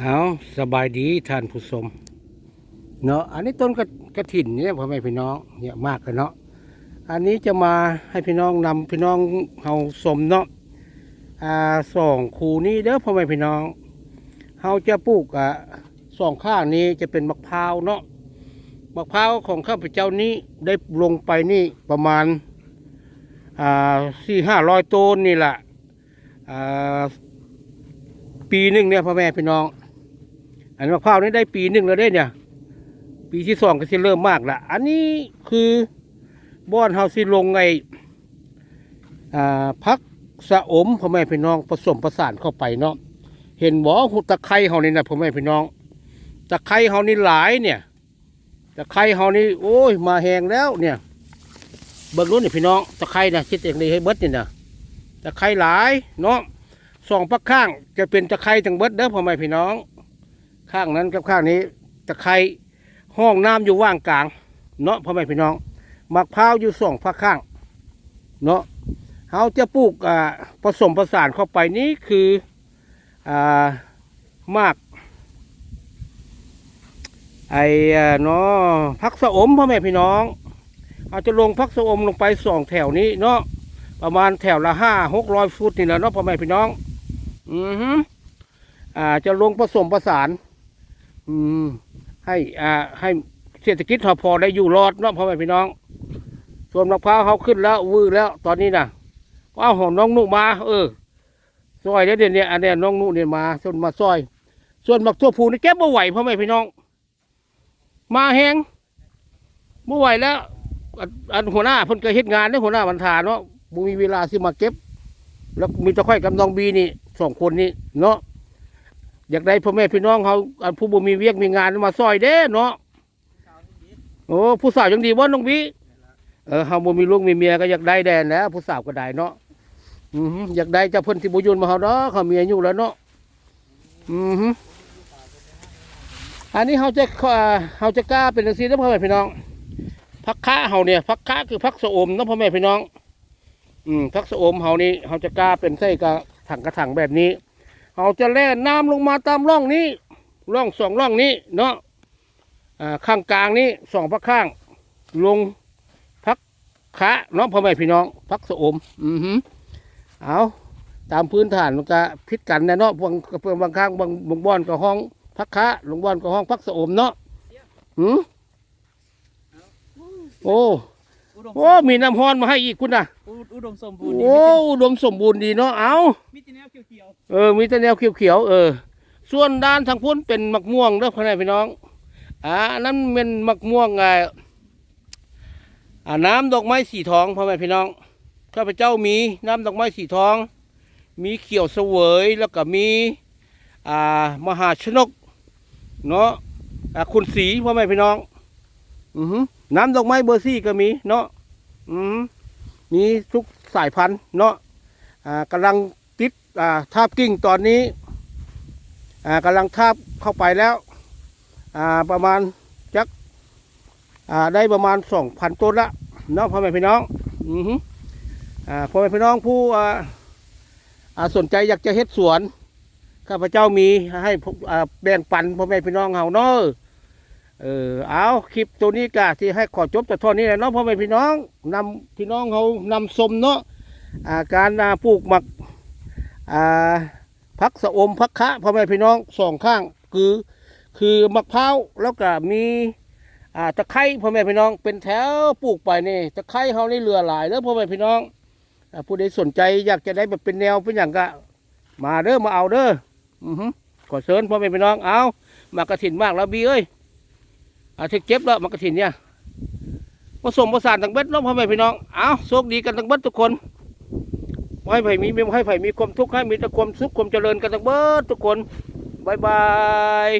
เอาสบายดีท่านผู้ชมเนาะอันนี้ต้นกระกระถิ่นเนี่ยพ่อแม่พี่น้องเนี่ยมากเลยเนาะอันนี้จะมาให้พี่น้องนำพี่น้องเฮาสมเนาะอ่าสองคูนี้เด้อพ่อแม่พี่น้องเฮาจะปลูกอะสองข้างนี้จะเป็นมะพร้าวเนาะมะพร้าวของข้าพเจ้านี้ได้ลงไปนี่ประมาณอ่าสี่ห้าร้อยต้นนี่แหละอ่าปีหนึ่งเนี่ยพ่อแม่พี่น้อง อันมะพร้าวนี่ได้ปีหนึ่งแล้วได้เนี่ย ปีที่สองก็สิเริ่มมากละอันนี้คือบ้อนเฮาสิลงไงอ่าพักสะอมพ่อแม่พี่น้องผสมประสานเข้าไปเนาะเห็นบ่หุตะไคร้เฮานี่นะพ่อแม่พี่น้องตะไคร้เฮานี่หลายเนี่ยตะไคร้เฮานี่โอ้ยมาแหงแล้วเนี่ยเบิ่งรู้นี่พี่น้องตะไคร้นะคิดเองเลยให้เบิดนี่นะตะไคร้หลายเนาะสองพักข้างจะเป็นตะไคร้ทั้งเบิดเด้อพ่อแม่พี่น้อง ข้างนั้นกับข้างนี้ตะไคร้ห้องน้ำอยู่ว่างกลาง เนาะพ่อแม่พี่น้องมะพร้าวอยู่สองพักข้าง เนาะเขาจะปลูกอ่าผสมประสานเข้าไปนี้คืออ่ามาก ไอ้เนาะพักสะอมพ่อแม่พี่น้องเอาจะลงพักสะอมลงไปสองแถวนี้เนาะประมาณแถวละห้าหกร้อยฟุตนี่แหละเนาะพ่อแม่พี่น้อง อือฮึอ่าจะลงผสมประสาน อืม ให้อ่าให้เศรษฐกิจเราพอได้อยู่รอดเนาะพ่อแม่พี่น้อง ส่วนมะพร้าวเขาขึ้นแล้ววือแล้ว ตอนนี้นะว้าหอมน้องนุมา เออซอยเดี๋ยเนี่ยอันเนี้ยน้องนุเนี่ยมาส่วนมาซอย ส่วนมักทั่วภูนี่แก้บ่ไหวพ่อแม่พี่น้อง มาแหงบ่ไหวแล้วอันหัวหน้าเพิ่นก็เฮ็ดงานเด้หัวหน้าบรรทาเนาะบ่มีเวลาสิมาเก็บ แล้วมีตะไคร่กับน้องบีนี่สองคนนี่เนาะ อยากได้พ่อแม่พี่น้องเขาผู้บ่มีเวียกมีงานมาซอยเด้เนาะโอ้ผู้สาวยังดีบ่น้องบีเออเฮาบ่มีลูกมีเมียก็อยากได้แดนแล้วผู้สาวก็ได้เนาะอืออยากได้เจ้าเพิ่นที่บ่ยุนมาเฮาเนาะเขามียอยู่แล้วเนาะอืออันนี้เฮาจะเอ่อเฮาจะกล้าเป็นจังซี่เด้อพ่อแม่พี่น้องพักค้าเฮาเนี่ยพักค้าคือพักสะอมนะพ่อแม่พี่น้อง อืมพักสะอมเฮานี่เฮาจะกล้าเป็นไส้กระถังกระถังแบบนี้ เฮาจะแล่น้ำลงมาตามร่องนี้ร่องสองร่องนี้เนาะข้างกลางนี้สองพักข้าง ลงพักขาเนาะพ่อแม่พี่น้องพักสะอมอือหือเอาตามพื้นฐานมันก็พิดกันนะเนาะบางบางข้างบางบางบ่อนก็ห้องพักขาลงบ่อนก็ห้องพักสะอมเนาะหืมโอ้โอ้มีน้ำฮ้อนมาให้อีกคุณนะ อุดมสมบูรณ์โอ้อุดมสมบูรณ์ดีเนาะเอามีแต่แนวเขียวเออมีแต่แนวเขียวๆเออ ส่วนด้านทางพ้นเป็นมักม่วงเด้อพ่อแม่พี่น้องอ่าอันนั้นเป็นมักม่วงไงอ่าน้ำดอกไม้สีทองพ่อแม่พี่น้องข้าพเจ้ามีน้ำดอกไม้สีทอง มีเขียวเสวยแล้วก็มีอ่ามหาชนกเนาะอ่าคุณสีพ่อแม่พี่น้อง อือหือน้ำดอกไม้เบอร์ซี่ก็มีเนาะอือหือ มีทุกสายพันธุ์เนาะกำลังติดอ่าทาบกิ่งตอนนี้กำลังทาบเข้าไปแล้วประมาณจักได้ประมาณสองพันต้นละเนาะพ่อแม่พี่น้องอือพ่อแม่พี่น้องผู้สนใจอยากจะเฮ็ดสวนข้าพเจ้ามีให้แบ่งปันพ่อแม่พี่น้องเฮาเนาะ เออเอาคลิปตัวนี้กะที่ให้ขอจบแต่ท่านี้แหละเนาะพ่อแม่พี่น้องนำพี่น้องเขานำสมเนาะอาการอ่าปลูกหมักอ่าพักสะอมพักคะพ่อแม่พี่น้องสองข้างคือคือมะพร้าวแล้วก็มีอ่าตะไคร้พ่อแม่พี่น้องเป็นแถวปลูกไปนี่ตะไคร้เขานี่เรือหลายแล้วพ่อแม่พี่น้องผู้ใดสนใจอยากจะได้แบบเป็นแนวเป็นอย่างก็มาเด้อมาเอาเด้ออือฮึขอเชิญพ่อแม่พี่น้องเอามากระถินมากแล้วบีเอ้ย อาทิตย์เก็บแล้วมากระถินเนี่ยผสมผสานทั้งเบ็ดเน้องพ่อแม่พี่น้อง เอาโชคดีกันทั้งเบ็ดทุกคนม่ให้ไผ่มีม่ให้ไผ่มีความทุกข์ให้มีแต่ความสุขความเจริญกันทั้งเบ็ดทุกคนบายบาย